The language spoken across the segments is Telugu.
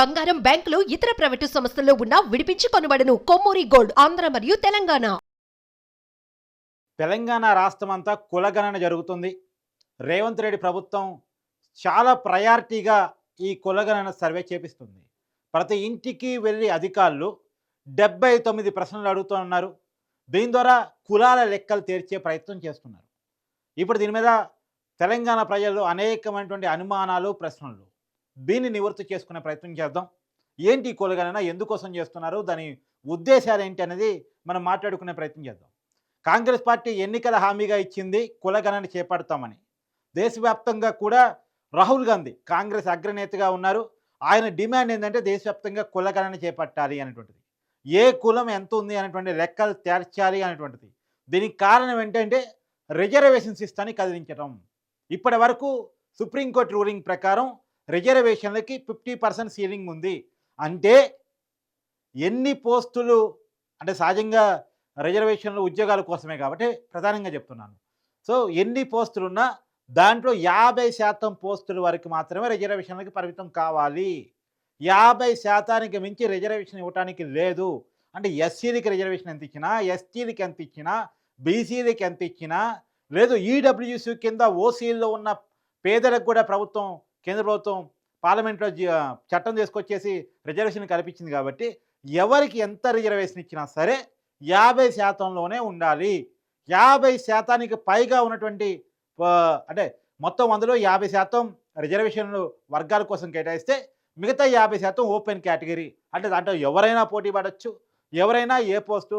బంగారం బ్యాంకులు ఇతర ప్రైవేటు సంస్థల్లో ఉన్న విడిపించి కొనబడను. కొమ్మూరి గోల్డ్ ఆంధ్ర మరియు తెలంగాణ. తెలంగాణ రాష్ట్రం అంతా కులగణన జరుగుతుంది. రేవంత్ రెడ్డి ప్రభుత్వం చాలా ప్రయారిటీగా ఈ కులగణన సర్వే చేపిస్తుంది. ప్రతి ఇంటికి వెళ్ళి అధికారులు డెబ్బై తొమ్మిది ప్రశ్నలు అడుగుతున్నారు. దీని ద్వారా కులాల లెక్కలు తీర్చే ప్రయత్నం చేస్తున్నారు. ఇప్పుడు దీని మీద తెలంగాణ ప్రజలు అనేకమైనటువంటి అనుమానాలు ప్రశ్నలు. దీన్ని నివృత్తి చేసుకునే ప్రయత్నం చేద్దాం. ఏంటి ఈ కులగణన ఎందుకోసం చేస్తున్నారు? దాని ఉద్దేశాలు ఏంటి అనేది మనం మాట్లాడుకునే ప్రయత్నం చేద్దాం. కాంగ్రెస్ పార్టీ ఎన్నికల హామీగా ఇచ్చింది కులగణన చేపడతామని. దేశవ్యాప్తంగా కూడా రాహుల్ గాంధీ కాంగ్రెస్ అగ్రనేతగా ఉన్నారు. ఆయన డిమాండ్ ఏంటంటే దేశవ్యాప్తంగా కులగణన చేపట్టాలి అనేటువంటిది. ఏ కులం ఎంత ఉంది అనేటువంటి లెక్కలు తేల్చాలి అనేటువంటిది. దీనికి కారణం ఏంటంటే రిజర్వేషన్ సిస్టాన్ని కదిలించడం ఇప్పటి వరకు సుప్రీంకోర్టు రూలింగ్ ప్రకారం రిజర్వేషన్లకి ఫిఫ్టీ పర్సెంట్ సీలింగ్ ఉంది. అంటే ఎన్ని పోస్టులు అంటే సహజంగా రిజర్వేషన్లు ఉద్యోగాల కోసమే కాబట్టి ప్రధానంగా చెప్తున్నాను. సో ఎన్ని పోస్టులు ఉన్నా దాంట్లో యాభై శాతం పోస్టుల వరకు మాత్రమే రిజర్వేషన్లకి పరిమితం కావాలి. యాభై శాతానికి మించి రిజర్వేషన్ ఇవ్వడానికి లేదు. అంటే ఎస్సీలకి రిజర్వేషన్ ఎంత ఇచ్చినా ఎస్టీలకి ఎంత ఇచ్చినా బీసీలకి ఎంత ఇచ్చినా లేదు ఈడబ్ల్యూసీ కింద ఓసీల్లో ఉన్న పేదలకు కూడా ప్రభుత్వం కేంద్ర ప్రభుత్వం పార్లమెంట్లో చట్టం తీసుకొచ్చేసి రిజర్వేషన్ కల్పించింది కాబట్టి ఎవరికి ఎంత రిజర్వేషన్ ఇచ్చినా సరే యాభై శాతంలోనే ఉండాలి. యాభై శాతానికి పైగా ఉన్నటువంటి అంటే మొత్తం అందులో యాభై శాతం రిజర్వేషన్లు వర్గాల కోసం కేటాయిస్తే మిగతా యాభై శాతం ఓపెన్ కేటగిరీ. అంటే దాంట్లో ఎవరైనా పోటీ పడవచ్చు ఎవరైనా ఏ పోస్టు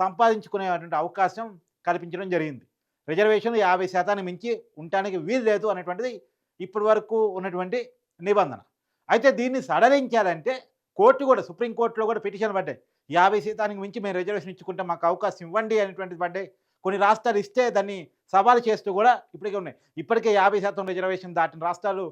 సంపాదించుకునేటువంటి అవకాశం కల్పించడం జరిగింది. రిజర్వేషన్లు యాభై శాతానికి మించి ఉండటానికి వీలు లేదు అనేటువంటిది ఇప్పటి వరకు ఉన్నటువంటి నిబంధన. అయితే దీన్ని సడలించాలంటే కోర్టు కూడా సుప్రీంకోర్టులో కూడా పిటిషన్ పడ్డాయి. యాభై శాతానికి మించి మేము రిజర్వేషన్ ఇచ్చుకుంటే మాకు అవకాశం ఇవ్వండి అనేటువంటిది పడ్డాయి. కొన్ని రాష్ట్రాలు ఇస్తే దాన్ని సవాలు చేస్తూ కూడా ఇప్పటికే ఉన్నాయి. ఇప్పటికే యాభై శాతం రిజర్వేషన్ దాటిన రాష్ట్రాలు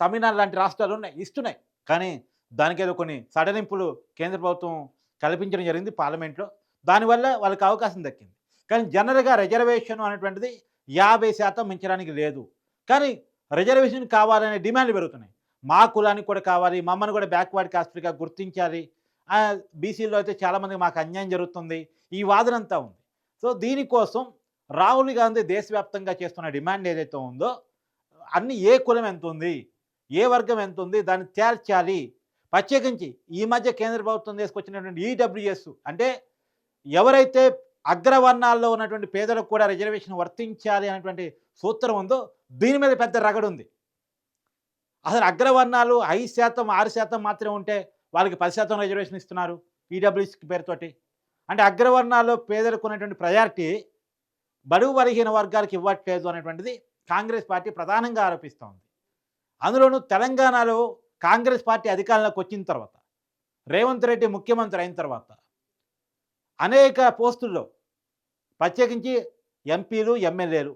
తమిళనాడు లాంటి రాష్ట్రాలు ఉన్నాయి ఇస్తున్నాయి. కానీ దానికేదో కొన్ని సడలింపులు కేంద్ర ప్రభుత్వం కల్పించడం జరిగింది పార్లమెంట్లో. దానివల్ల వాళ్ళకి అవకాశం దక్కింది. కానీ జనరల్గా రిజర్వేషన్ అనేటువంటిది యాభై శాతం మించడానికి లేదు. కానీ రిజర్వేషన్ కావాలనే డిమాండ్లు పెరుగుతున్నాయి. మా కులానికి కూడా కావాలి మమ్మల్ని కూడా బ్యాక్వర్డ్ కాస్ట్గా గుర్తించాలి. బీసీలో అయితే చాలామందికి మాకు అన్యాయం జరుగుతుంది. ఈ వాదన అంతా ఉంది. సో దీనికోసం రాహుల్ గాంధీ దేశవ్యాప్తంగా చేస్తున్న డిమాండ్ ఏదైతే ఉందో అన్ని ఏ కులం ఎంత ఉంది ఏ వర్గం ఎంత ఉంది దాన్ని తేల్చాలి. ప్రత్యేకించి ఈ మధ్య కేంద్ర ప్రభుత్వం తీసుకొచ్చినటువంటి ఈడబ్ల్యూఎస్ అంటే ఎవరైతే అగ్రవర్ణాల్లో ఉన్నటువంటి పేదలకు కూడా రిజర్వేషన్ వర్తించాలి అనేటువంటి సూత్రం ఉందో దీని మీద పెద్ద రగడు ఉంది. అసలు అగ్రవర్ణాలు ఐదు శాతం ఆరు శాతం మాత్రమే ఉంటే వాళ్ళకి పది శాతం రిజర్వేషన్ ఇస్తున్నారు ఈడబ్ల్యూఎస్ పేరుతోటి. అంటే అగ్రవర్ణాల్లో పేదలకు ఉన్నటువంటి ప్రయారిటీ బడుగు బలహీన వర్గాలకు ఇవ్వట్లేదు అనేటువంటిది కాంగ్రెస్ పార్టీ ప్రధానంగా ఆరోపిస్తోంది. అందులోనూ తెలంగాణలో కాంగ్రెస్ పార్టీ అధికారంలోకి వచ్చిన తర్వాత రేవంత్ రెడ్డి ముఖ్యమంత్రి అయిన తర్వాత అనేక పోస్టుల్లో ప్రత్యేకించి ఎంపీలు ఎమ్మెల్యేలు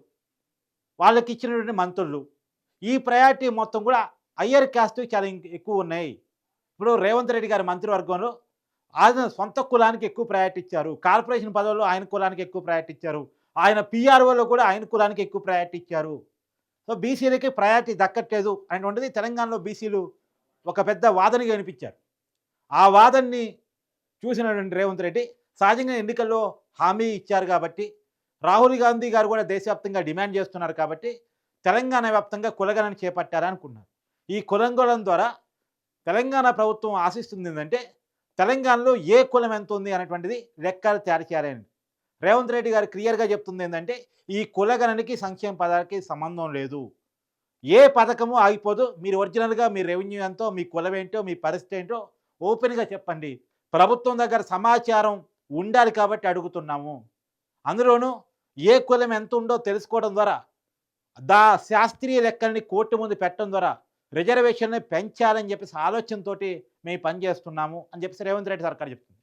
వాళ్ళకి ఇచ్చినటువంటి మంత్రులు. ఈ ప్రయారిటీ మొత్తం కూడా హయ్యర్ క్యాస్ట్ చాలా ఎక్కువ ఉన్నాయి. ఇప్పుడు రేవంత్ రెడ్డి గారి మంత్రివర్గంలో ఆయన సొంత కులానికి ఎక్కువ ప్రయారిటీ ఇచ్చారు. కార్పొరేషన్ పదవుల్లో ఆయన కులానికి ఎక్కువ ప్రయారిటీ ఇచ్చారు. ఆయన పీఆర్ఓలో కూడా ఆయన కులానికి ఎక్కువ ప్రయారిటీ ఇచ్చారు. సో బీసీలకి ప్రయారిటీ దక్కట్లేదు అనేటువంటిది తెలంగాణలో బీసీలు ఒక పెద్ద వాదనగా వినిపించారు. ఆ వాదనని చూసినటువంటి రేవంత్ రెడ్డి సహజంగా ఎన్నికల్లో హామీ ఇచ్చారు కాబట్టి రాహుల్ గాంధీ గారు కూడా దేశవ్యాప్తంగా డిమాండ్ చేస్తున్నారు కాబట్టి తెలంగాణ వ్యాప్తంగా కులగణన చేపట్టారనుకున్నారు ఈ కులంగోళం ద్వారా తెలంగాణ ప్రభుత్వం ఆశిస్తుంది ఏంటంటే తెలంగాణలో ఏ కులం ఎంత ఉంది అనేటువంటిది లెక్కలు తయారు చేయాలని రేవంత్ రెడ్డి గారు క్లియర్గా చెప్తుంది ఏంటంటే ఈ కులగణనకి సంక్షేమ పథకానికి సంబంధం లేదు. ఏ పథకము ఆగిపోదు మీరు ఒరిజినల్గా మీ రెవెన్యూ ఎంతో మీ కులం ఏంటో మీ పరిస్థితి ఏంటో ఓపెన్గా చెప్పండి. ప్రభుత్వం దగ్గర సమాచారం ఉండాలి కాబట్టి అడుగుతున్నాము. అందులోనూ ఏ కులం ఎంత ఉందో తెలుసుకోవడం ద్వారా దా శాస్త్రీయ లెక్కల్ని కోర్టు ముందు పెట్టడం ద్వారా రిజర్వేషన్ని పెంచాలని చెప్పేసి ఆలోచనతోటి మేము పనిచేస్తున్నాము అని చెప్పేసి రేవంత్ రెడ్డి సర్కార్ చెప్తుంది.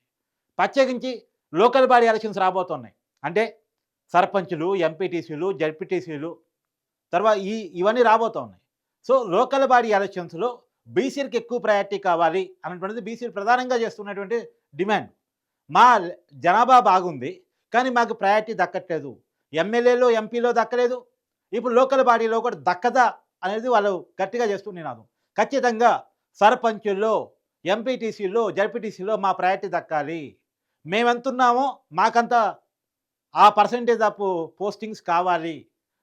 ప్రత్యేకించి లోకల్ బాడీ ఎలక్షన్స్ రాబోతున్నాయి. అంటే సర్పంచులు ఎంపీటీసీలు జడ్పీటీసీలు తర్వాత ఈ ఇవన్నీ రాబోతూ ఉన్నాయి సో లోకల్ బాడీ ఎలక్షన్స్లో బీసీలకు ఎక్కువ ప్రయారిటీ కావాలి అన్నటువంటిది బీసీలు ప్రధానంగా చేస్తున్నటువంటి డిమాండ్. మా జనాభా బాగుంది. కానీ మాకు ప్రయారిటీ దక్కట్లేదు. ఎమ్మెల్యేలో ఎంపీలో దక్కలేదు. ఇప్పుడు లోకల్ బాడీలో కూడా దక్కదా అనేది వాళ్ళు గట్టిగా చేస్తూ నినాదం ఖచ్చితంగా సర్పంచుల్లో ఎంపీటీసీలో జడ్పీటీసీలో మా ప్రయారిటీ దక్కాలి. మేమెంతున్నామో మాకంత ఆ పర్సంటేజ్ ఆఫ్ పోస్టింగ్స్ కావాలి.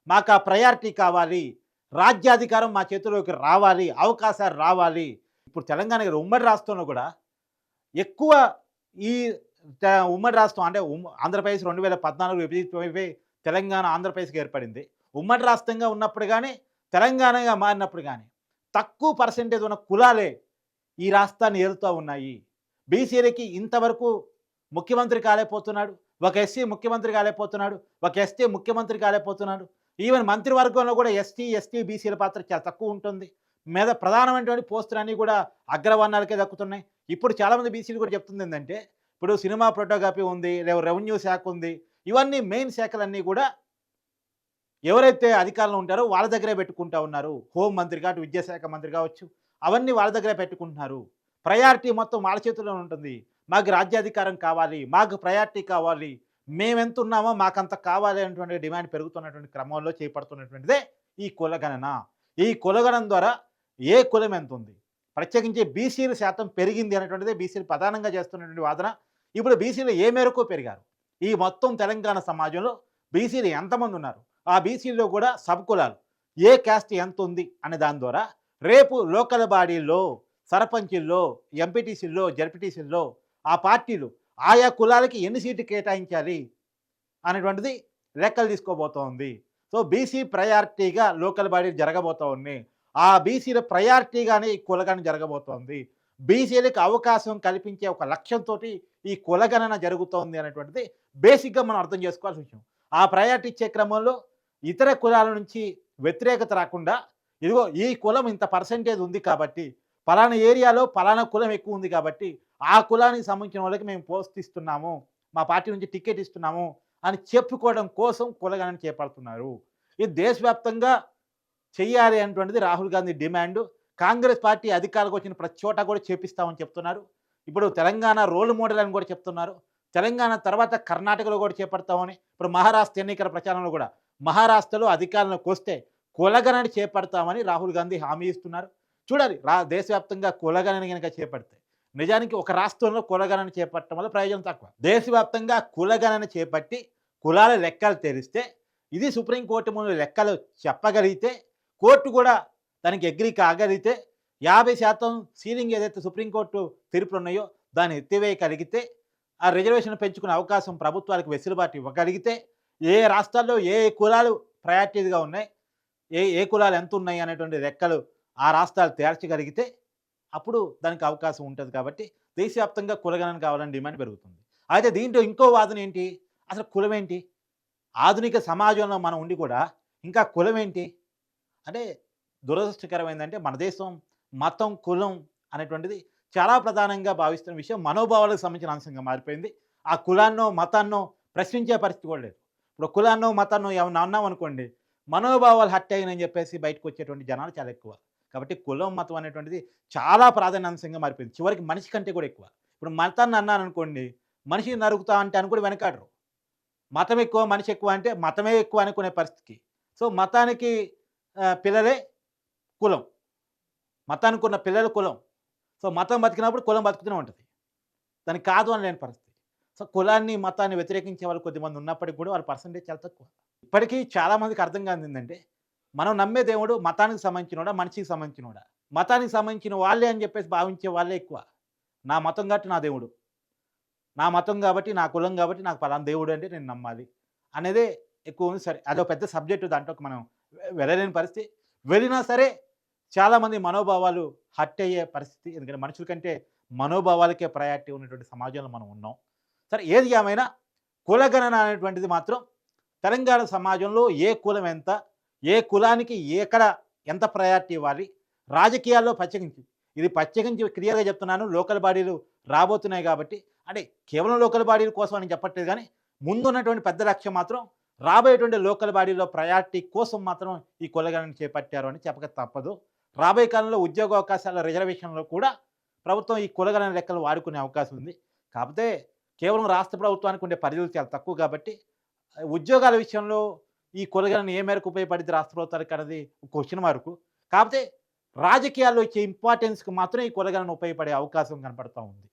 మాకు ఆ ప్రయారిటీ కావాలి. రాజ్యాధికారం మా చేతిలోకి రావాలి. అవకాశాలు రావాలి. ఇప్పుడు తెలంగాణ ఉమ్మడి రాష్ట్రంలో కూడా ఎక్కువ ఈ ఉమ్మడి రాష్ట్రం అంటే ఉమ్- ఆంధ్రప్రదేశ్ రెండు వేల పద్నాలుగు విభజితమైపోయి తెలంగాణ ఆంధ్రప్రదేశ్కి ఏర్పడింది. ఉమ్మడి రాష్ట్రంగా ఉన్నప్పుడు కానీ తెలంగాణగా మారినప్పుడు కానీ తక్కువ పర్సెంటేజ్ ఉన్న కులాలే ఈ రాష్ట్రాన్ని ఏలుతూ ఉన్నాయి. బీసీలకి ఇంతవరకు ముఖ్యమంత్రి కాలేకపోతున్నాడు ఒక ఎస్సీ ముఖ్యమంత్రి కాలేకపోతున్నాడు ఒక ఎస్టీ ముఖ్యమంత్రి కాలేకపోతున్నాడు. ఈవెన్ మంత్రివర్గంలో కూడా ఎస్టీ ఎస్టీ బీసీల పాత్ర చాలా తక్కువ ఉంటుంది. మీద ప్రధానమైనటువంటి పోస్టులన్నీ కూడా అగ్రవర్ణాలకే దక్కుతున్నాయి. ఇప్పుడు చాలామంది బీసీలు కూడా చెప్తుంది ఏంటంటే ఇప్పుడు సినిమా ఫోటోగ్రఫీ ఉంది లేదా రెవెన్యూ శాఖ ఉంది ఇవన్నీ మెయిన్ శాఖలన్నీ కూడా ఎవరైతే అధికారంలో ఉంటారో వాళ్ళ దగ్గరే పెట్టుకుంటా ఉన్నారు. హోం మంత్రి కావచ్చు విద్యాశాఖ మంత్రి కావచ్చు అవన్నీ వాళ్ళ దగ్గరే పెట్టుకుంటున్నారు. ప్రయారిటీ మొత్తం వాళ్ళ చేతిలో ఉంటుంది. మాకు రాజ్యాధికారం కావాలి మాకు ప్రయారిటీ కావాలి మేమెంత ఉన్నామో మాకంత కావాలి అనేటువంటి డిమాండ్ పెరుగుతున్నటువంటి క్రమంలో చేపడుతున్నటువంటిదే ఈ కులగణన. ఈ కులగణన ద్వారా ఏ కులం ఎంత ఉంది? ప్రత్యేకించి బీసీల శాతం పెరిగింది అనేటువంటిదే బీసీలు ప్రధానంగా చేస్తున్నటువంటి వాదన. ఇప్పుడు బీసీలు ఏ మేరకు పెరిగారు? ఈ మొత్తం తెలంగాణ సమాజంలో బీసీలు ఎంతమంది ఉన్నారు? ఆ బీసీల్లో కూడా సబ్ కులాలు ఏ క్యాస్ట్ ఎంత ఉంది అనే దాని ద్వారా రేపు లోకల్ బాడీల్లో సర్పంచుల్లో ఎంపీటీసీల్లో జడ్పీటీసీల్లో ఆ పార్టీలు ఆయా కులాలకి ఎన్ని సీట్లు కేటాయించాలి అనేటువంటిది లెక్కలు తీసుకోబోతోంది. సో బీసీ ప్రయారిటీగా లోకల్ బాడీ జరగబోతూ ఉన్నాయి ఆ బీసీల ప్రయారిటీగానే ఈ కులగణన జరగబోతోంది. బీసీలకు అవకాశం కల్పించే ఒక లక్ష్యంతో ఈ కులగణన జరుగుతోంది అనేటువంటిది బేసిక్గా మనం అర్థం చేసుకోవాల్సిన విషయం. ఆ ప్రయారిటీ ఇచ్చే క్రమంలో ఇతర కులాల నుంచి వ్యతిరేకత రాకుండా ఇదిగో ఈ కులం ఇంత పర్సంటేజ్ ఉంది కాబట్టి పలానా ఏరియాలో పలానా కులం ఎక్కువ ఉంది కాబట్టి ఆ కులానికి సంబంధించిన వాళ్ళకి మేము పోస్ట్ ఇస్తున్నాము మా పార్టీ నుంచి టికెట్ ఇస్తున్నాము అని చెప్పుకోవడం కోసం కులగణన చేపడుతున్నారు. ఇది దేశవ్యాప్తంగా చెయ్యాలి అనేటువంటిది Rahul Gandhi demand. Congress party అధికారులకు వచ్చిన ప్రతి చోట కూడా చేపిస్తామని చెప్తున్నారు. ఇప్పుడు తెలంగాణ రోల్ మోడల్ అని కూడా చెప్తున్నారు. తెలంగాణ తర్వాత కర్ణాటకలో కూడా చేపడతామని ఇప్పుడు మహారాష్ట్ర ఎన్నికల ప్రచారంలో కూడా మహారాష్ట్రలో అధికారంలోకి వస్తే కులగణన చేపడతామని రాహుల్ గాంధీ హామీ ఇస్తున్నారు. చూడాలి రా దేశవ్యాప్తంగా కులగణన కనుక చేపడితే నిజానికి ఒక రాష్ట్రంలో కులగణన చేపట్టడం వల్ల ప్రయోజనం తక్కువ. దేశవ్యాప్తంగా కులగణన చేపట్టి కులాల లెక్కలు తెలిస్తే ఇది సుప్రీంకోర్టు ముందు లెక్కలు చెప్పగలిగితే కోర్టు కూడా దానికి అగ్రి కాగలిగితే యాభై శాతం సీలింగ్ ఏదైతే సుప్రీంకోర్టు తీర్పులు ఉన్నాయో దాన్ని ఎత్తివేయగలిగితే ఆ రిజర్వేషన్ పెంచుకునే అవకాశం ప్రభుత్వాలకు వెసులుబాటు ఇవ్వగలిగితే ఏ రాష్ట్రాల్లో ఏ ఏ కులాలు ప్రయారిటీగా ఉన్నాయి ఏ ఏ కులాలు ఎంత ఉన్నాయి అనేటువంటి రెక్కలు ఆ రాష్ట్రాలు తేర్చగలిగితే అప్పుడు దానికి అవకాశం ఉంటుంది కాబట్టి దేశవ్యాప్తంగా కులగణన కావాలని డిమాండ్ పెరుగుతుంది. అయితే దీంట్లో ఇంకో వాదన ఏంటి? అసలు కులం ఏంటి ఆధునిక సమాజంలో మనం ఉండి కూడా ఇంకా కులం ఏంటి అంటే దురదృష్టకరమైందంటే మన దేశం మతం కులం అనేటువంటిది చాలా ప్రధానంగా భావిస్తున్న విషయం మనోభావాలకు సంబంధించిన అంశంగా మారిపోయింది. ఆ కులాన్నో మతాన్నో ప్రశ్నించే పరిస్థితి కూడా లేదు. ఇప్పుడు కులాన్నో మతాన్నో ఏమన్నా అన్నాం అనుకోండి మనోభావాలు హట్ అయినని చెప్పేసి బయటకు వచ్చేటువంటి జనాలు చాలా ఎక్కువ. కాబట్టి కులం మతం అనేటువంటిది చాలా ప్రాధాన్య అంశంగా మారిపోయింది. చివరికి మనిషి కంటే కూడా ఎక్కువ. ఇప్పుడు మతాన్ని అన్నాను అనుకోండి మనిషి నరుగుతా అంటే అని కూడా వెనకాడరు. మతం ఎక్కువ మనిషి ఎక్కువ అంటే మతమే ఎక్కువ అనుకునే పరిస్థితికి. సో మతానికి పిల్లలే కులం. మతానికి ఉన్న పిల్లల కులం. సో మతం బతికినప్పుడు కులం బతుకుతూనే ఉంటుంది. దానికి కాదు అని లేని పరిస్థితి. సో కులాన్ని మతాన్ని వ్యతిరేకించే వాళ్ళు కొద్దిమంది ఉన్నప్పటికీ కూడా వాళ్ళ పర్సంటేజ్ చాలా తక్కువ. ఇప్పటికీ చాలామందికి అర్థం కాదు మనం నమ్మే దేవుడు మతానికి సంబంధించినోడా మనిషికి సంబంధించినోడా? మతానికి సంబంధించిన వాళ్ళే అని చెప్పేసి భావించే వాళ్ళే ఎక్కువ. నా మతం కాబట్టి నా దేవుడు. నా మతం కాబట్టి నా కులం కాబట్టి నాకు పలానా దేవుడు అంటే నేను నమ్మాలి. అనేదే ఎక్కువ ఉంది. సరే అదో పెద్ద సబ్జెక్టు దాంట్లో మనం వెళ్ళలేని పరిస్థితి. వెళ్ళినా సరే చాలామంది మనోభావాలు హట్ అయ్యే పరిస్థితి. ఎందుకంటే మనుషుల కంటే మనోభావాలకే ప్రయారిటీ ఉన్నటువంటి సమాజంలో మనం ఉన్నాం. సరే ఏది ఏమైనా కులగణన అనేటువంటిది మాత్రం తెలంగాణ సమాజంలో ఏ కులం ఎంత ఏ కులానికి ఎక్కడ ఎంత ప్రయారిటీ ఇవ్వాలి రాజకీయాల్లో ప్రత్యేకించి. ఇది ప్రత్యేకించి క్లియర్గా చెప్తున్నాను. లోకల్ బాడీలు రాబోతున్నాయి కాబట్టి. అంటే కేవలం లోకల్ బాడీల కోసం అని చెప్పట్లేదు కానీ ముందున్నటువంటి పెద్ద లక్ష్యం మాత్రం రాబోయేటువంటి లోకల్ బాడీలో ప్రయారిటీ కోసం మాత్రం ఈ కొలగాలను చేపట్టారు అని చెప్పక తప్పదు. రాబోయే కాలంలో ఉద్యోగ అవకాశాల రిజర్వేషన్లో కూడా ప్రభుత్వం ఈ కులగణన లెక్కలు వాడుకునే అవకాశం ఉంది. కాకపోతే కేవలం రాష్ట్ర ప్రభుత్వానికి ఉండే పరిధులు చాలా తక్కువ కాబట్టి ఉద్యోగాల విషయంలో ఈ కులగణన ఏ మేరకు ఉపయోగపడింది రాష్ట్ర ప్రభుత్వానికి అనేది క్వశ్చన్ మార్కు కాకపోతే రాజకీయాల్లో ఇచ్చే ఇంపార్టెన్స్కి మాత్రం ఈ కులగణన ఉపయోగపడే అవకాశం కనపడతా ఉంది.